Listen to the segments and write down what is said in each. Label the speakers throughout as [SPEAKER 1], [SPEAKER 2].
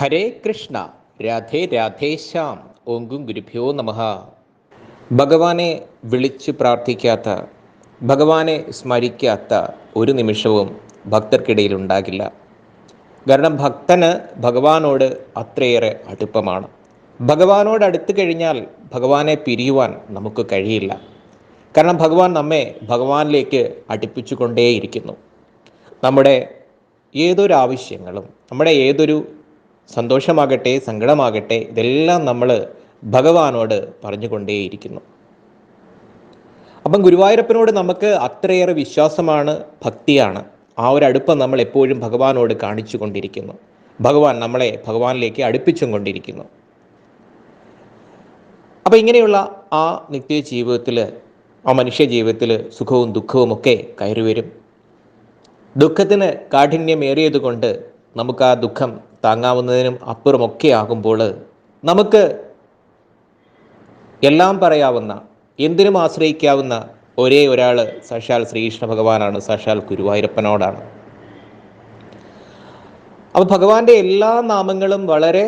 [SPEAKER 1] ഹരേ കൃഷ്ണ രാധേ രാധേശ്യാം ഓങ്കും ഗുരുഭ്യോ നമ. ഭഗവാനെ വിളിച്ചു പ്രാർത്ഥിക്കാത്ത ഭഗവാനെ സ്മരിക്കാത്ത ഒരു നിമിഷവും ഭക്തർക്കിടയിൽ ഉണ്ടാകില്ല. കാരണം ഭക്തന് ഭഗവാനോട് അത്രയേറെ അടുപ്പമാണ്. ഭഗവാനോട് അടുത്തു കഴിഞ്ഞാൽ ഭഗവാനെ പിരിയുവാൻ നമുക്ക് കഴിയില്ല. കാരണം ഭഗവാൻ നമ്മെ ഭഗവാനിലേക്ക് അടുപ്പിച്ചു കൊണ്ടേയിരിക്കുന്നു നമ്മുടെ ഏതൊരു ആവശ്യങ്ങളും നമ്മുടെ ഏതൊരു സന്തോഷമാകട്ടെ സങ്കടമാകട്ടെ ഇതെല്ലാം നമ്മൾ ഭഗവാനോട് പറഞ്ഞുകൊണ്ടേയിരിക്കുന്നു. അപ്പം ഗുരുവായൂരപ്പനോട് നമുക്ക് അത്രയേറെ വിശ്വാസമാണ് ഭക്തിയാണ്. ആ ഒരു അടുപ്പം നമ്മൾ എപ്പോഴും ഭഗവാനോട് കാണിച്ചു കൊണ്ടിരിക്കുന്നു ഭഗവാൻ നമ്മളെ ഭഗവാനിലേക്ക് അടുപ്പിച്ചും കൊണ്ടിരിക്കുന്നു. അപ്പം ഇങ്ങനെയുള്ള ആ നിത്യ ജീവിതത്തിൽ ആ മനുഷ്യ ജീവിതത്തിൽ സുഖവും ദുഃഖവും ഒക്കെ കയറി വരും ദുഃഖത്തിന് കാഠിന്യമേറിയത് കൊണ്ട് നമുക്ക് ആ ദുഃഖം താങ്ങാവുന്നതിനും അപ്പുറമൊക്കെ ആകുമ്പോൾ നമുക്ക് എല്ലാം പറയാവുന്ന എന്തിനും ആശ്രയിക്കാവുന്ന ഒരേ ഒരാൾ സാക്ഷാൽ ശ്രീകൃഷ്ണ ഭഗവാനാണ് സാക്ഷാൽ ഗുരുവായൂരപ്പനോടാണ്. അപ്പോൾ ഭഗവാന്റെ എല്ലാ നാമങ്ങളും വളരെ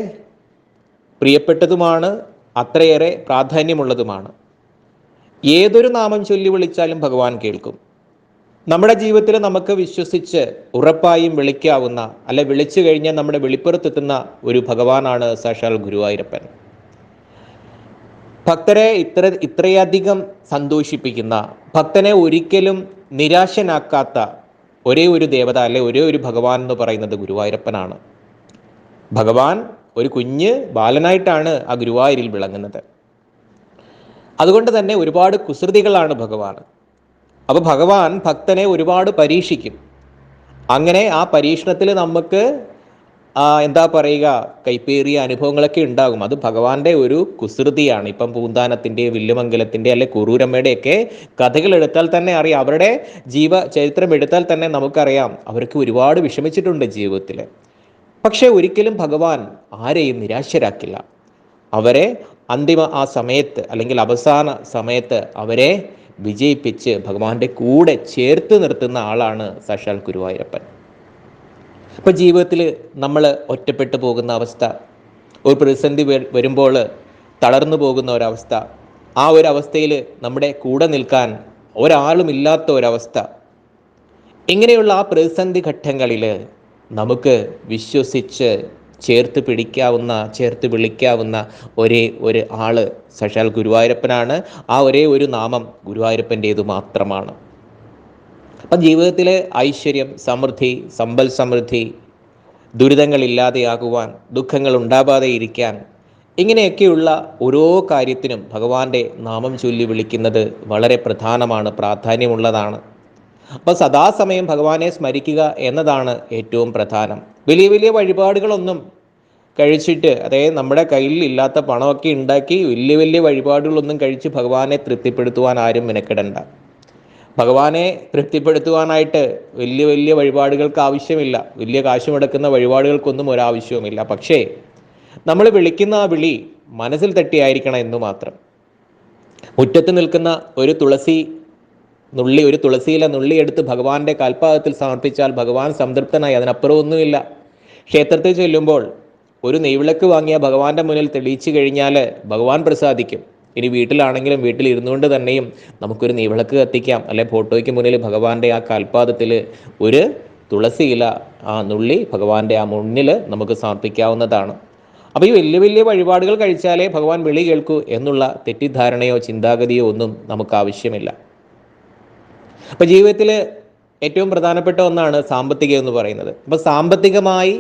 [SPEAKER 1] പ്രിയപ്പെട്ടതുമാണ് അത്രയേറെ പ്രാധാന്യമുള്ളതുമാണ്. ഏതൊരു നാമം ചൊല്ലി വിളിച്ചാലും ഭഗവാൻ കേൾക്കും. നമ്മുടെ ജീവിതത്തിൽ നമുക്ക് വിശ്വസിച്ച് ഉറപ്പായും വിളിക്കാവുന്ന അല്ലെ വിളിച്ചു കഴിഞ്ഞാൽ നമ്മുടെ വെളിപ്പുറത്തെത്തുന്ന ഒരു ഭഗവാനാണ് സാക്ഷാൽ ഗുരുവായൂരപ്പൻ. ഭക്തരെ ഇത്ര ഇത്രയധികം സന്തോഷിപ്പിക്കുന്ന ഭക്തനെ ഒരിക്കലും നിരാശനാക്കാത്ത ഒരേ ഒരു ദേവത അല്ലെ ഒരേ ഒരു ഭഗവാൻ എന്ന് പറയുന്നത് ഗുരുവായൂരപ്പനാണ്. ഭഗവാൻ ഒരു കുഞ്ഞ് ബാലനായിട്ടാണ് ആ ഗുരുവായൂരിൽ വിളങ്ങുന്നത്. അതുകൊണ്ട് തന്നെ ഒരുപാട് കുസൃതികളാണ് ഭഗവാൻ അപ്പോൾ ഭഗവാൻ ഭക്തനെ ഒരുപാട് പരീക്ഷിക്കും. അങ്ങനെ ആ പരീക്ഷണത്തിൽ നമുക്ക് എന്താ പറയുക കൈപ്പേറിയ അനുഭവങ്ങളൊക്കെ ഉണ്ടാകും. അത് ഭഗവാന്റെ ഒരു കുസൃതിയാണ്. ഇപ്പം പൂന്താനത്തിന്റെ വില്ലുമംഗലത്തിന്റെ അല്ലെ കുറൂരമ്മയുടെയൊക്കെ കഥകൾ എടുത്താൽ തന്നെ അറിയാം. അവരുടെ ജീവ ചരിത്രം എടുത്താൽ തന്നെ നമുക്കറിയാം. അവർക്ക് ഒരുപാട് വിഷമിച്ചിട്ടുണ്ട് ജീവിതത്തിൽ പക്ഷേ ഒരിക്കലും ഭഗവാൻ ആരെയും നിരാശരാക്കില്ല. അവരെ അന്തിമ ആ സമയത്ത് അല്ലെങ്കിൽ അവസാന സമയത്ത് അവരെ വിജയിപ്പിച്ച് ഭഗവാന്റെ കൂടെ ചേർത്ത് നിർത്തുന്ന ആളാണ് സാക്ഷാൽ ഗുരുവായൂരപ്പൻ. ഇപ്പോൾ ജീവിതത്തിൽ നമ്മൾ ഒറ്റപ്പെട്ടു പോകുന്ന അവസ്ഥ ഒരു പ്രതിസന്ധി വരുമ്പോൾ തളർന്നു പോകുന്ന ഒരവസ്ഥ ആ ഒരു അവസ്ഥയിൽ നമ്മുടെ കൂടെ നിൽക്കാൻ ഒരാളും ഇല്ലാത്ത ഒരവസ്ഥ ഇങ്ങനെയുള്ള ആ പ്രതിസന്ധി ഘട്ടങ്ങളിൽ നമുക്ക് വിശ്വസിച്ച് ചേർത്ത് പിടിക്കാവുന്ന ചേർത്ത് വിളിക്കാവുന്ന ഒരേ ഒരു ആൾ സാക്ഷാൽ ഗുരുവായൂരപ്പനാണ്. ആ ഒരേ ഒരു നാമം ഗുരുവായൂരപ്പന്റെ മാത്രമാണ്. അപ്പം ജീവിതത്തിലെ ഐശ്വര്യം സമൃദ്ധി സമ്പൽ സമൃദ്ധി ദുരിതങ്ങളില്ലാതെയാകുവാൻ ദുഃഖങ്ങൾ ഉണ്ടാവാതെ ഇരിക്കാൻ ഇങ്ങനെയൊക്കെയുള്ള ഓരോ കാര്യത്തിനും ഭഗവാന്റെ നാമം ചൊല്ലി വിളിക്കുന്നത് വളരെ പ്രധാനമാണ് പ്രാധാന്യമുള്ളതാണ്. അപ്പോൾ സദാസമയം ഭഗവാനെ സ്മരിക്കുക എന്നതാണ് ഏറ്റവും പ്രധാനം. വലിയ വലിയ വഴിപാടുകളൊന്നും കഴിച്ചിട്ട് അതായത് നമ്മുടെ കയ്യിൽ ഇല്ലാത്ത പണമൊക്കെ ഉണ്ടാക്കി വലിയ വലിയ വഴിപാടുകളൊന്നും കഴിച്ച് ഭഗവാനെ തൃപ്തിപ്പെടുത്തുവാൻ ആരും മെനക്കെടണ്ട. ഭഗവാനെ തൃപ്തിപ്പെടുത്തുവാനായിട്ട് വലിയ വലിയ വഴിപാടുകൾക്ക് ആവശ്യമില്ല. വലിയ കാശ് മുടക്കുന്ന വഴിപാടുകൾക്കൊന്നും ഒരാവശ്യവുമില്ല. പക്ഷേ നമ്മൾ വിളിക്കുന്ന ആ വിളി മനസ്സിൽ തട്ടിയായിരിക്കണം എന്ന് മാത്രം. മുറ്റത്ത് നിൽക്കുന്ന ഒരു തുളസി നുള്ളി ഒരു തുളസിയില നുള്ളി എടുത്ത് ഭഗവാന്റെ കാൽപാദത്തിൽ സമർപ്പിച്ചാൽ ഭഗവാൻ സംതൃപ്തനായി. അതിനപ്പുറം ഒന്നുമില്ല. ക്ഷേത്രത്തിൽ ചെല്ലുമ്പോൾ ഒരു നെയ്വിളക്ക് വാങ്ങിയ ഭഗവാന്റെ മുന്നിൽ തെളിയിച്ചു കഴിഞ്ഞാൽ ഭഗവാൻ പ്രസാദിക്കും. ഇനി വീട്ടിലാണെങ്കിലും വീട്ടിൽ ഇരുന്നുകൊണ്ട് തന്നെയും നമുക്കൊരു നെയ്വിളക്ക് കത്തിക്കാം. അല്ലെ ഫോട്ടോയ്ക്ക് മുന്നിൽ ഭഗവാന്റെ ആ കാൽപാദത്തിൽ ഒരു തുളസിയില ആ നുള്ളി ഭഗവാന്റെ ആ മുന്നിൽ നമുക്ക് സമർപ്പിക്കാവുന്നതാണ്. അപ്പോൾ ഈ വലിയ വലിയ വഴിപാടുകൾ കഴിച്ചാലേ ഭഗവാൻ വിളി കേൾക്കൂ എന്നുള്ള തെറ്റിദ്ധാരണയോ ചിന്താഗതിയോ ഒന്നും നമുക്ക് ആവശ്യമില്ല. അപ്പോൾ ജീവിതത്തിൽ ഏറ്റവും പ്രധാനപ്പെട്ട ഒന്നാണ് സാമ്പത്തികം എന്ന് പറയുന്നത്. അപ്പോൾ സാമ്പത്തികമായി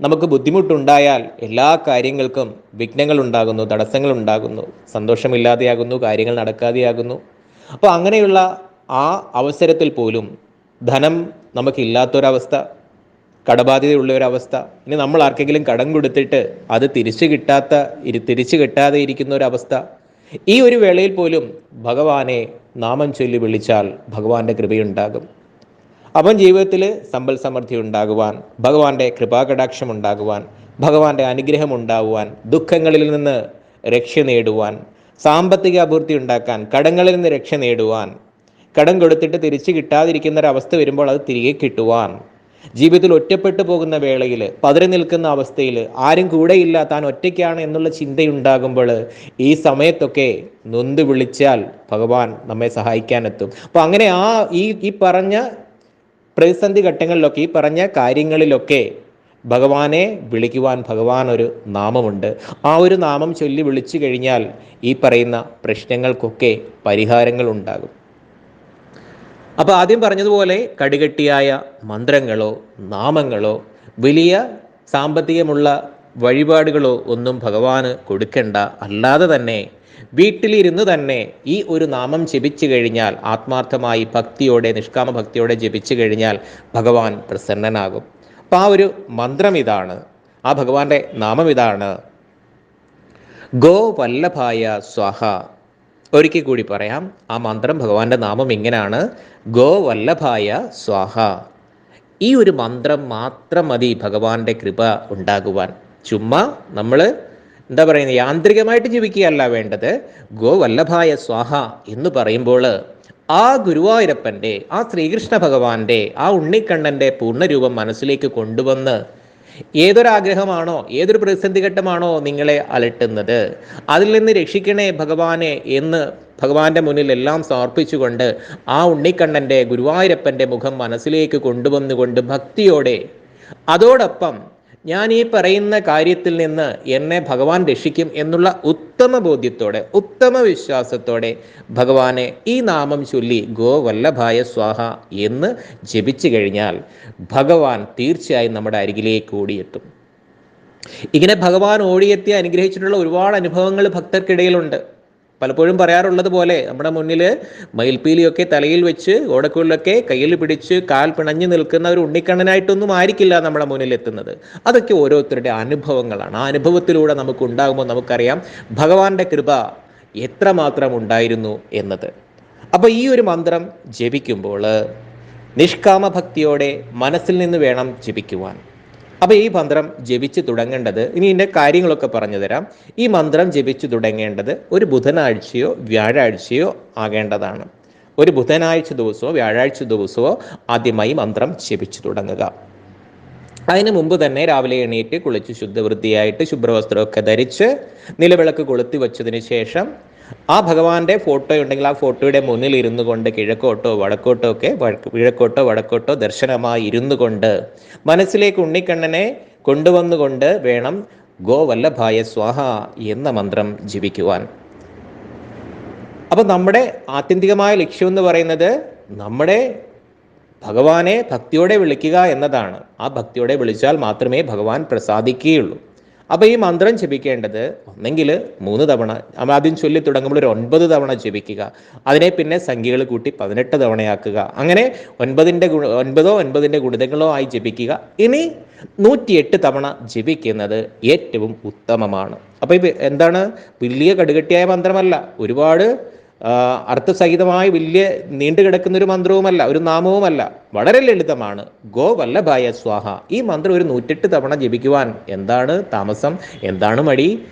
[SPEAKER 1] നമുക്ക് ബുദ്ധിമുട്ടുണ്ടായാൽ എല്ലാ കാര്യങ്ങൾക്കും വിഘ്നങ്ങൾ ഉണ്ടാകുന്നു തടസ്സങ്ങൾ ഉണ്ടാകുന്നു സന്തോഷമില്ലാതെയാകുന്നു കാര്യങ്ങൾ നടക്കാതെയാകുന്നു. അപ്പോൾ അങ്ങനെയുള്ള ആ അവസരത്തിൽ പോലും ധനം നമുക്കില്ലാത്തൊരവസ്ഥ കടബാധ്യതയുള്ള ഒരവസ്ഥ ഇനി നമ്മൾ ആർക്കെങ്കിലും കടം കൊടുത്തിട്ട് അത് തിരിച്ചു കിട്ടാത്ത തിരിച്ചു കിട്ടാതെ ഇരിക്കുന്ന ഒരവസ്ഥ ഈ ഒരു വേളയിൽ പോലും ഭഗവാനെ നാമം ചൊല്ലി വിളിച്ചാൽ ഭഗവാന്റെ കൃപയുണ്ടാകും. അവൻ ജീവിതത്തിൽ സമ്പൽ സമൃദ്ധി ഉണ്ടാകുവാൻ ഭഗവാന്റെ കൃപാകടാക്ഷം ഉണ്ടാകുവാൻ ഭഗവാന്റെ അനുഗ്രഹം ഉണ്ടാകുവാൻ ദുഃഖങ്ങളിൽ നിന്ന് രക്ഷ നേടുവാൻ സാമ്പത്തിക അഭിവൃദ്ധി ഉണ്ടാക്കാൻ കടങ്ങളിൽ നിന്ന് രക്ഷ നേടുവാൻ കടം കൊടുത്തിട്ട് തിരിച്ചു കിട്ടാതിരിക്കുന്ന ഒരവസ്ഥ വരുമ്പോൾ അത് തിരികെ കിട്ടുവാൻ. ജീവിതത്തിൽ ഒറ്റപ്പെട്ടു പോകുന്ന വേളയിൽ പതിരി നിൽക്കുന്ന അവസ്ഥയിൽ ആരും കൂടെയില്ല താൻ ഒറ്റയ്ക്കാണ് എന്നുള്ള ചിന്തയുണ്ടാകുമ്പോൾ ഈ സമയത്തൊക്കെ നൊന്ത് വിളിച്ചാൽ ഭഗവാൻ നമ്മെ സഹായിക്കാനെത്തും. അപ്പോൾ അങ്ങനെ ആ ഈ ഈ പറഞ്ഞ പ്രതിസന്ധി ഘട്ടങ്ങളിലൊക്കെ ഈ പറഞ്ഞ കാര്യങ്ങളിലൊക്കെ ഭഗവാനെ വിളിക്കുവാൻ ഭഗവാൻ ഒരു നാമമുണ്ട്. ആ ഒരു നാമം ചൊല്ലി വിളിച്ചു കഴിഞ്ഞാൽ ഈ പറയുന്ന പ്രശ്നങ്ങൾക്കൊക്കെ പരിഹാരങ്ങൾ ഉണ്ടാകും. അപ്പോൾ ആദ്യം പറഞ്ഞതുപോലെ കടുകട്ടിയായ മന്ത്രങ്ങളോ നാമങ്ങളോ വലിയ സാമ്പത്തികമുള്ള വഴിപാടുകളോ ഒന്നും ഭഗവാന് കൊടുക്കേണ്ട. അല്ലാതെ തന്നെ വീട്ടിലിരുന്ന് തന്നെ ഈ ഒരു നാമം ജപിച്ചു കഴിഞ്ഞാൽ ആത്മാർത്ഥമായി ഭക്തിയോടെ നിഷ്കാമ ഭക്തിയോടെ ജപിച്ചു കഴിഞ്ഞാൽ ഭഗവാൻ പ്രസന്നനാകും. അപ്പം ആ ഒരു മന്ത്രം ഇതാണ്. ആ ഭഗവാന്റെ നാമം ഇതാണ്. ഗോ വല്ലഭായ സ്വാഹ. ഒരിക്കൽ കൂടി പറയാം. ആ മന്ത്രം ഭഗവാന്റെ നാമം ഇങ്ങനെയാണ്. ഗോ വല്ലഭായ സ്വാഹ. ഈ ഒരു മന്ത്രം മാത്രം മതി ഭഗവാന്റെ കൃപ ഉണ്ടാകുവാൻ. ചുമ്മാ നമ്മൾ എന്താ പറയുന്നത് യാന്ത്രികമായിട്ട് ജീവിക്കുകയല്ല വേണ്ടത്. ഗോ വല്ലഭായ സ്വാഹ എന്ന് പറയുമ്പോൾ ആ ഗുരുവായൂരപ്പന്റെ ആ ശ്രീകൃഷ്ണ ഭഗവാന്റെ ആ ഉണ്ണിക്കണ്ണന്റെ പൂർണരൂപം മനസ്സിലേക്ക് കൊണ്ടുവന്ന് ഏതൊരാഗ്രഹമാണോ ഏതൊരു പ്രതിസന്ധി ഘട്ടമാണോ നിങ്ങളെ അലട്ടുന്നത്? അതിൽ നിന്ന് രക്ഷിക്കണേ ഭഗവാനെ എന്ന് ഭഗവാന്റെ മുന്നിൽ എല്ലാം സമർപ്പിച്ചുകൊണ്ട് ആ ഉണ്ണിക്കണ്ണന്റെ ഗുരുവായൂരപ്പന്റെ മുഖം മനസ്സിലേക്ക് കൊണ്ടുവന്നുകൊണ്ട് ഭക്തിയോടെ അതോടൊപ്പം ഞാൻ ഈ പറയുന്ന കാര്യത്തിൽ നിന്ന് എന്നെ ഭഗവാൻ രക്ഷിക്കും എന്നുള്ള ഉത്തമ ബോധ്യത്തോടെ ഉത്തമ വിശ്വാസത്തോടെ ഭഗവാനെ ഈ നാമം ചൊല്ലി ഗോ വല്ലഭായ സ്വാഹ എന്ന് ജപിച്ചു കഴിഞ്ഞാൽ ഭഗവാൻ തീർച്ചയായും നമ്മുടെ അരികിലേക്ക് ഓടിയെത്തും. ഇങ്ങനെ ഭഗവാൻ ഓടിയെത്തി അനുഗ്രഹിച്ചിട്ടുള്ള ഒരുപാട് അനുഭവങ്ങൾ ഭക്തർക്കിടയിലുണ്ട്. പലപ്പോഴും പറയാറുള്ളത് പോലെ നമ്മുടെ മുന്നിൽ മയിൽപ്പീലിയൊക്കെ തലയിൽ വെച്ച് ഓടക്കുള്ളിലൊക്കെ കയ്യിൽ പിടിച്ച് കാൽ പിണഞ്ഞു നിൽക്കുന്ന ഒരു ഉണ്ണിക്കണ്ണനായിട്ടൊന്നും ആയിരിക്കില്ല നമ്മുടെ മുന്നിൽ എത്തുന്നത് അതൊക്കെ ഓരോരുത്തരുടെ അനുഭവങ്ങളാണ്. ആ അനുഭവത്തിലൂടെ നമുക്ക് ഉണ്ടാകുമ്പോൾ നമുക്കറിയാം ഭഗവാന്റെ കൃപ എത്രമാത്രം ഉണ്ടായിരുന്നു എന്നത്. അപ്പോൾ ഈ ഒരു മന്ത്രം ജപിക്കുമ്പോൾ നിഷ്കാമ ഭക്തിയോടെ മനസ്സിൽ നിന്ന് വേണം ജപിക്കുവാൻ. അപ്പോൾ ഈ മന്ത്രം ജപിച്ചു തുടങ്ങേണ്ടത് ഇനി ഇതിന്റെ കാര്യങ്ങളൊക്കെ പറഞ്ഞു തരാം. ഈ മന്ത്രം ജപിച്ചു തുടങ്ങേണ്ടത് ഒരു ബുധനാഴ്ചയോ വ്യാഴാഴ്ചയോ ആകേണ്ടതാണ്. ഒരു ബുധനാഴ്ച ദിവസമോ വ്യാഴാഴ്ച ദിവസമോ ആദ്യമായി മന്ത്രം ജപിച്ചു തുടങ്ങുക. അതിന് മുമ്പ് തന്നെ രാവിലെ എണീറ്റ് കുളിച്ച് ശുദ്ധവൃത്തിയായിട്ട് ശുഭ്രവസ്ത്രമൊക്കെ ധരിച്ച് നിലവിളക്ക് കൊളുത്തി വെച്ചതിന് ശേഷം ആ ഭഗവാന്റെ ഫോട്ടോ ഉണ്ടെങ്കിൽ ആ ഫോട്ടോയുടെ മുന്നിൽ ഇരുന്നു കൊണ്ട് കിഴക്കോട്ടോ വടക്കോട്ടോ ഒക്കെ കിഴക്കോട്ടോ വടക്കോട്ടോ ദർശനമായി ഇരുന്നു കൊണ്ട് മനസ്സിലേക്ക് ഉണ്ണിക്കണ്ണനെ കൊണ്ടുവന്നുകൊണ്ട് വേണം ഗോ വല്ലഭായ സ്വാഹ എന്ന മന്ത്രം ജപിക്കുവാൻ. അപ്പം നമ്മുടെ ആത്യന്തികമായ ലക്ഷ്യം എന്ന് പറയുന്നത് നമ്മുടെ ഭഗവാനെ ഭക്തിയോടെ വിളിക്കുക എന്നതാണ്. ആ ഭക്തിയോടെ വിളിച്ചാൽ മാത്രമേ ഭഗവാൻ പ്രസാദിക്കുകയുള്ളൂ. അപ്പോൾ ഈ മന്ത്രം ജപിക്കേണ്ടത് ഒന്നെങ്കിൽ മൂന്ന് തവണ. നമ്മൾ ആദ്യം ചൊല്ലി തുടങ്ങുമ്പോൾ ഒരു ഒൻപത് തവണ ജപിക്കുക. അതിനെ പിന്നെ സംഖ്യകൾ കൂട്ടി പതിനെട്ട് തവണയാക്കുക. അങ്ങനെ ഒൻപതിന്റെ ഒൻപതോ ഒൻപതിന്റെ ഗുണിതങ്ങളോ ആയി ജപിക്കുക. ഇനി നൂറ്റിയെട്ട് തവണ ജപിക്കുന്നത് ഏറ്റവും ഉത്തമമാണ്. അപ്പോൾ ഇത് എന്താണ്? വലിയ കടുകട്ടിയായ മന്ത്രമല്ല. ഒരുപാട് അർത്ഥസഹിതമായി വലിയ നീണ്ടു കിടക്കുന്ന ഒരു മന്ത്രവുമല്ല ഒരു നാമവുമല്ല. വളരെ ലളിതമാണ്. ഗോ വല്ലഭായ സ്വാഹ. ഈ മന്ത്രം ഒരു നൂറ്റെട്ട് തവണ ജപിക്കുവാൻ എന്താണ് താമസം? എന്താണ് മടി?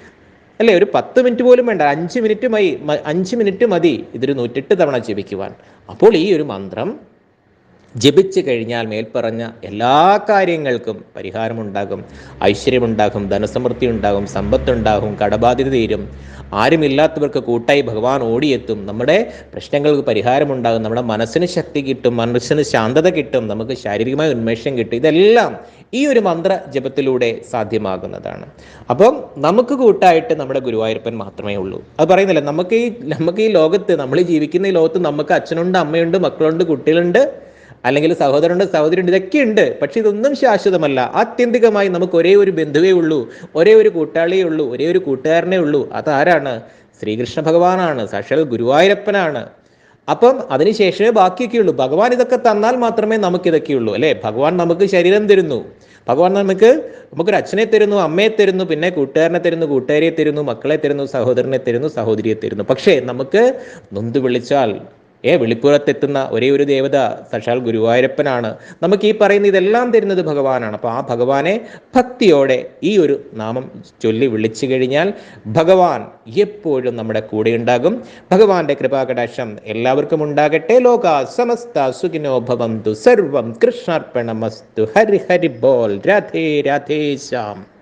[SPEAKER 1] അല്ലേ ഒരു പത്ത് മിനിറ്റ് പോലും വേണ്ട. അഞ്ച് മിനിറ്റ് മതി അഞ്ച് മിനിറ്റ് മതി ഇതൊരു നൂറ്റെട്ട് തവണ ജപിക്കുവാൻ. അപ്പോൾ ഈ ഒരു മന്ത്രം ജപിച്ചു കഴിഞ്ഞാൽ മേൽപ്പറഞ്ഞ എല്ലാ കാര്യങ്ങൾക്കും പരിഹാരമുണ്ടാകും. ഐശ്വര്യമുണ്ടാകും ധനസമൃദ്ധി ഉണ്ടാകും സമ്പത്തുണ്ടാകും കടബാധ്യത തീരും. ആരുമില്ലാത്തവർക്ക് കൂട്ടായി ഭഗവാൻ ഓടിയെത്തും. നമ്മുടെ പ്രശ്നങ്ങൾക്ക് പരിഹാരമുണ്ടാകും. നമ്മുടെ മനസ്സിന് ശക്തി കിട്ടും മനസ്സിന് ശാന്തത കിട്ടും നമുക്ക് ശാരീരികമായ ഉന്മേഷം കിട്ടും. ഇതെല്ലാം ഈ ഒരു മന്ത്ര ജപത്തിലൂടെ സാധ്യമാകുന്നതാണ്. അപ്പം നമുക്ക് കൂട്ടായിട്ട് നമ്മുടെ ഗുരുവായൂരപ്പൻ മാത്രമേ ഉള്ളൂ. അത് പറയുന്നില്ല നമുക്ക് ഈ നമുക്ക് ഈ ലോകത്ത് നമ്മൾ ജീവിക്കുന്ന ഈ ലോകത്ത് നമുക്ക് അച്ഛനുണ്ട് അമ്മയുണ്ട് മക്കളുണ്ട് കുട്ടികളുണ്ട് അല്ലെങ്കിൽ സഹോദരനുണ്ട് സഹോദരിയുണ്ട് ഇതൊക്കെ ഉണ്ട്. പക്ഷെ ഇതൊന്നും ശാശ്വതമല്ല. ആത്യന്തികമായി നമുക്ക് ഒരേ ഒരു ബന്ധുവേ ഉള്ളൂ ഒരേ ഒരു കൂട്ടാളിയേ ഉള്ളൂ ഒരേ ഒരു കൂട്ടുകാരനേ ഉള്ളൂ. അതാരാണ്? ശ്രീകൃഷ്ണ ഭഗവാനാണ് സാക്ഷാൽ ഗുരുവായൂരപ്പനാണ്. അപ്പം അതിനുശേഷമേ ബാക്കിയൊക്കെ ഉള്ളൂ. ഭഗവാൻ ഇതൊക്കെ തന്നാൽ മാത്രമേ നമുക്ക് ഇതൊക്കെ ഉള്ളൂ അല്ലേ? ഭഗവാൻ നമുക്ക് ശരീരം തരുന്നു. ഭഗവാൻ നമുക്ക് നമുക്കൊരു അച്ഛനെ തരുന്നു അമ്മയെ തരുന്നു പിന്നെ കൂട്ടുകാരനെ തരുന്നു കൂട്ടുകാരിയെ തരുന്നു മക്കളെ തരുന്നു സഹോദരനെ തരുന്നു സഹോദരിയെ തരുന്നു. പക്ഷേ നമുക്ക് നൊന്ത് വിളിച്ചാൽ ഏ വെളിപ്പുറത്തെത്തുന്ന ഒരേ ഒരു ദേവത സാക്ഷാൽ ഗുരുവായൂരപ്പനാണ്. നമുക്ക് ഈ പറയുന്ന ഇതെല്ലാം തരുന്നത് ഭഗവാനാണ്. അപ്പോൾ ആ ഭഗവാനെ ഭക്തിയോടെ ഈ ഒരു നാമം ചൊല്ലി വിളിച്ചു കഴിഞ്ഞാൽ ഭഗവാൻ എപ്പോഴും നമ്മുടെ കൂടെ ഉണ്ടാകും. ഭഗവാന്റെ കൃപാകടാക്ഷം എല്ലാവർക്കും ഉണ്ടാകട്ടെ. ലോക സമസ്ത സുഖിനോ ഭവന്തു. സർവം കൃഷ്ണാർപ്പണമസ്തു. ഹരി ഹരി ബോൾ. രാധേ രാധേ ശ്യാം.